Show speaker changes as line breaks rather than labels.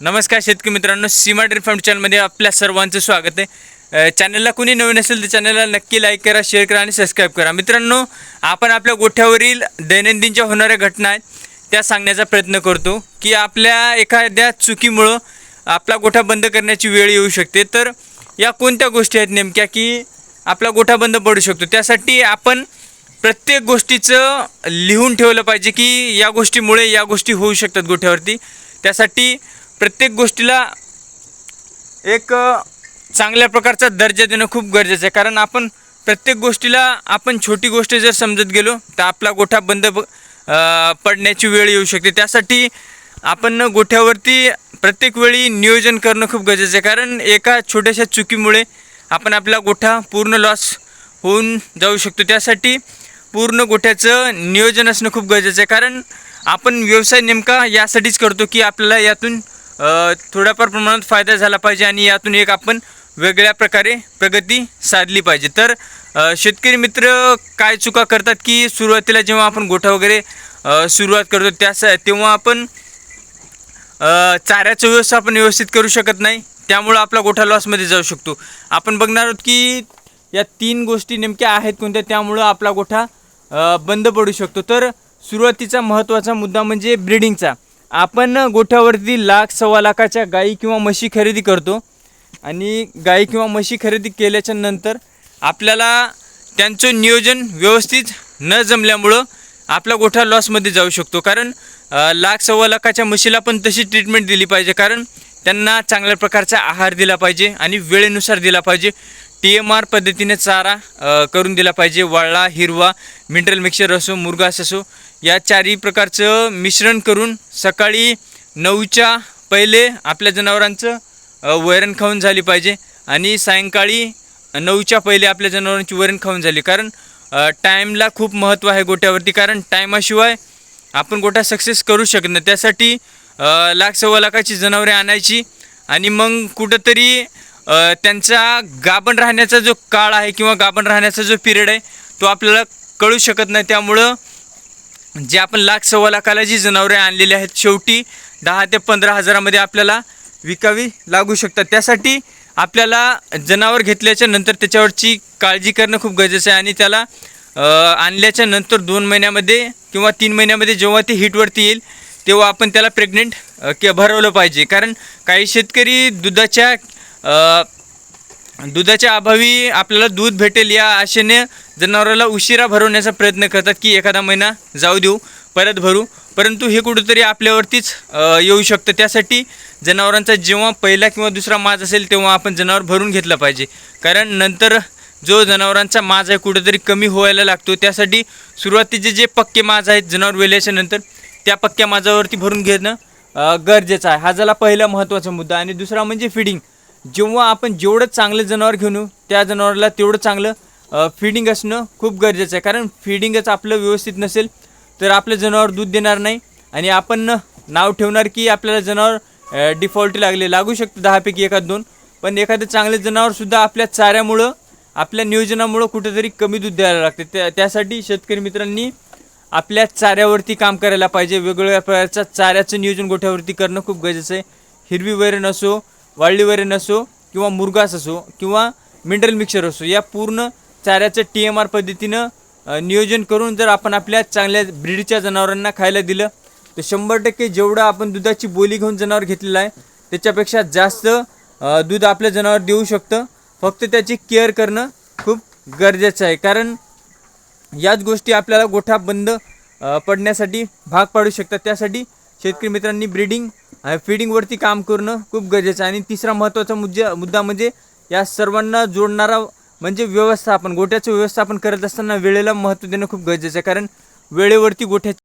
नमस्कार शेतकरी मित्रांनो सीमा ड्रीम फार्म चॅनलमध्ये आपल्या सर्वांचं स्वागत आहे. चॅनलला कुणी नवीन असेल तर चॅनलला नक्की लाईक करा शेअर करा आणि सबस्क्राईब करा. मित्रांनो आपण आपल्या गोठ्यावरील दैनंदिनच्या होणाऱ्या घटना आहेत त्या सांगण्याचा प्रयत्न करतो की आपल्या एखाद्या चुकीमुळं आपला गोठा बंद करण्याची वेळ येऊ शकते. तर या कोणत्या गोष्टी आहेत नेमक्या की आपला गोठा बंद पडू शकतो? त्यासाठी आपण प्रत्येक गोष्टीचं लिहून ठेवलं पाहिजे की या गोष्टीमुळे या गोष्टी होऊ शकतात गोठ्यावरती. त्यासाठी प्रत्येक गोष्टीला एक चांगल्या प्रकारचा दर्जा देणं खूप गरजेचं आहे. कारण आपण प्रत्येक गोष्टीला आपण छोटी गोष्ट जर समजत गेलो तर आपला गोठा बंद पडण्याची वेळ येऊ शकते. त्यासाठी आपण गोठ्यावरती प्रत्येक वेळी नियोजन करणं खूप गरजेचं आहे. कारण एका छोट्याशा चुकीमुळे आपण आपला गोठा पूर्ण लॉस होऊन जाऊ शकतो. त्यासाठी पूर्ण गोठ्याचं नियोजन असणं खूप गरजेचं आहे. कारण आपण व्यवसाय नेमका यासाठीच करतो की आपल्याला यातून थोड्याफार प्रमाणात फायदा झाला पाहिजे आणि यातून एक आपण वेगळ्या प्रकारे प्रगती साधली पाहिजे. तर शेतकरी मित्र काय चुका करतात की सुरुवातीला जेव्हा आपण गोठा वगैरे सुरुवात करतो त्यास तेव्हा आपण चाऱ्याचं व्यवस्थापन व्यवस्थित करू शकत नाही. त्यामुळं आपला गोठा लॉसमध्ये जाऊ शकतो. आपण बघणार आहोत की या तीन गोष्टी नेमक्या आहेत कोणत्या त्यामुळं आपला गोठा बंद पडू शकतो. तर सुरुवातीचा महत्त्वाचा मुद्दा म्हणजे ब्रिडिंगचा आपण गोठ्यावरती लाख सव्वा लाखाच्या गाई किंवा म्हशी खरेदी करतो. आणि गाई किंवा म्हशी खरेदी केल्याच्यानंतर आपल्याला त्यांचं नियोजन व्यवस्थित न जमल्यामुळं आपला गोठा लॉसमध्ये जाऊ शकतो. कारण लाख सव्वा लाखाच्या म्हशीला पण तशी ट्रीटमेंट दिली पाहिजे. कारण त्यांना चांगल्या प्रकारचा आहार दिला पाहिजे आणि वेळेनुसार दिला पाहिजे. टी एम आर पद्धतीने चारा करून दिला पाहिजे. वाळला हिरवा मिनरल मिक्सर असो मुरगास असो. या चारही प्रकारचं मिश्रण करून सकाळी नऊच्या पहिले आपल्या जनावरांचं वैरण खाऊन झाली पाहिजे आणि सायंकाळी नऊच्या पहिले आपल्या जनावरांची वैरण खाऊन झाली. कारण टाईमला खूप महत्त्व आहे गोट्यावरती. कारण टायमाशिवाय आपण गोठा सक्सेस करू शकत नाही. त्यासाठी लाख सव्वा लाखाची जनावरे आणायची आणि मग कुठंतरी त्यांचा गाभण राहण्याचा जो काळ आहे किंवा गाभण राहण्याचा जो पिरियड आहे तो आपल्याला कळू शकत नाही. त्यामुळं जे आपण लाख सव्वा लाखाला जी जनावरे आणलेली आहेत शेवटी दहा ते पंधरा हजारामध्ये आपल्याला विकावी लागू शकतात. त्यासाठी आपल्याला जनावर घेतल्याच्या नंतर त्याच्यावरची काळजी करणं खूप गरजेचं आहे आणि त्याला आणल्याच्या नंतर दोन महिन्यामध्ये किंवा तीन महिन्यामध्ये जेव्हा ते हिटवरती येईल तेव्हा आपण त्याला प्रेग्नेंट के भरवलं पाहिजे. कारण काही शेतकरी दुधाच्या दुधाच्या अभावी आपल्याला दूध भेटेल या आशेने जनावराला उशिरा भरवण्याचा प्रयत्न करतात की एखादा महिना जाऊ देऊ परत भरू. परंतु हे कुठंतरी आपल्यावरतीच येऊ शकतं. त्यासाठी जनावरांचा जेव्हा पहिला किंवा दुसरा माज असेल तेव्हा आपण जनावर भरून घेतला पाहिजे. कारण नंतर जो जनावरांचा माज आहे कुठंतरी कमी व्हायला लागतो. त्यासाठी सुरुवातीचे जे पक्के माज आहेत जनावर वेल्याच्या नंतर त्या पक्क्या माजावरती भरून घेणं गरजेचं आहे. हा झाला पहिला महत्त्वाचा मुद्दा. आणि दुसरा म्हणजे फिडिंग जेव्हा आपण जेवढं चांगलं जनावर घेऊन येऊ त्या जनावराला तेवढं चांगलं फिडिंग असणं खूप गरजेचं आहे. कारण फिडिंगच आपलं व्यवस्थित नसेल तर आपलं जनावर दूध देणार नाही. आणि आपण नाव ठेवणार की आपल्याला जनावर डिफॉल्ट लागले. लागू शकतं दहापैकी एखाद दोन. पण एखादं चांगलं जनावरसुद्धा आपल्या चाऱ्यामुळं आपल्या नियोजनामुळं कुठेतरी कमी दूध द्यायला लागते. त्या त्यासाठी शेतकरी मित्रांनी आपल्या चाऱ्यावरती काम करायला पाहिजे. वेगवेगळ्या प्रकारच्या चाऱ्याचं नियोजन गोठ्यावरती करणं खूप गरजेचं आहे. हिरवी वैरण असो वाळलीवरेन असो किंवा मुरगास असो किंवा मिनरल मिक्सर असो या पूर्ण चाऱ्याचं टी एम आर पद्धतीनं नियोजन करून जर आपण आपल्या चांगल्या ब्रीडच्या जनावरांना खायला दिलं तर शंभर टक्के जेवढं आपण दुधाची बोली घेऊन जनावर घेतलेलं आहे त्याच्यापेक्षा जास्त दूध आपलं जनावर देऊ शकतं. फक्त त्याची केअर करणं खूप गरजेचं आहे. कारण याच गोष्टी आपल्याला गोठा बंद पडण्यासाठी भाग पाडू शकतात. त्यासाठी शेतकरी मित्रांनी ब्रीडिंग फिडिंगवरती काम करणं खूप गरजेचं आहे. आणि तिसरा महत्त्वाचा मुद्दा मुद्दा म्हणजे या सर्वांना जोडणारा म्हणजे व्यवस्थापन गोठ्याचं व्यवस्थापन करत असताना वेळेला महत्त्व देणं खूप गरजेचं आहे. कारण वेळेवरती गोठ्याची